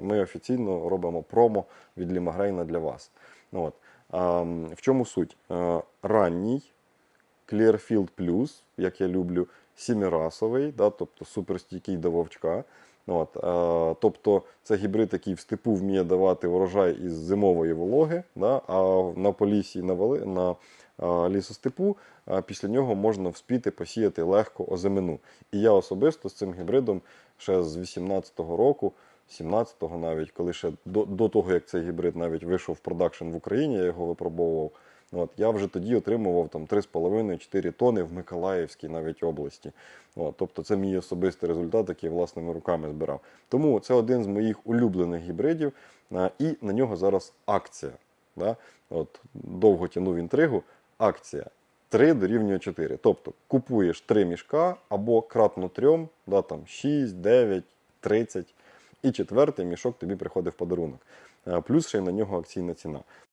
Ми офіційно робимо промо від Лімагрейна для вас. Ну, от. В чому суть? Е, Ранній Clearfield Plus, як я люблю, сімирасовий, да, тобто суперстійкий до вовчка. От, е, тобто це гібрид, який в степу вміє давати урожай із зимової вологи, да, а на полісі на, вали, на е, лісостепу після нього можна вспіти посіяти легко озимину. І я особисто з цим гібридом ще з 18-го року, 17-го навіть, коли ще до, до того, як цей гібрид навіть вийшов в продакшн в Україні, я його випробовував. От, я вже тоді отримував там 3,5-4 тони в Миколаївській навіть області. От, тобто це мій особистий результат, який власними руками збирав. Тому це один з моїх улюблених гібридів, і на нього зараз акція. Да? От, довго тянув інтригу. Акція 3 дорівнює 4. Тобто купуєш 3 мішка або кратно 3, да, там 6, 9, 30, і четвертий мішок тобі приходить в подарунок. Е, Плюс ще й на нього акційна ціна.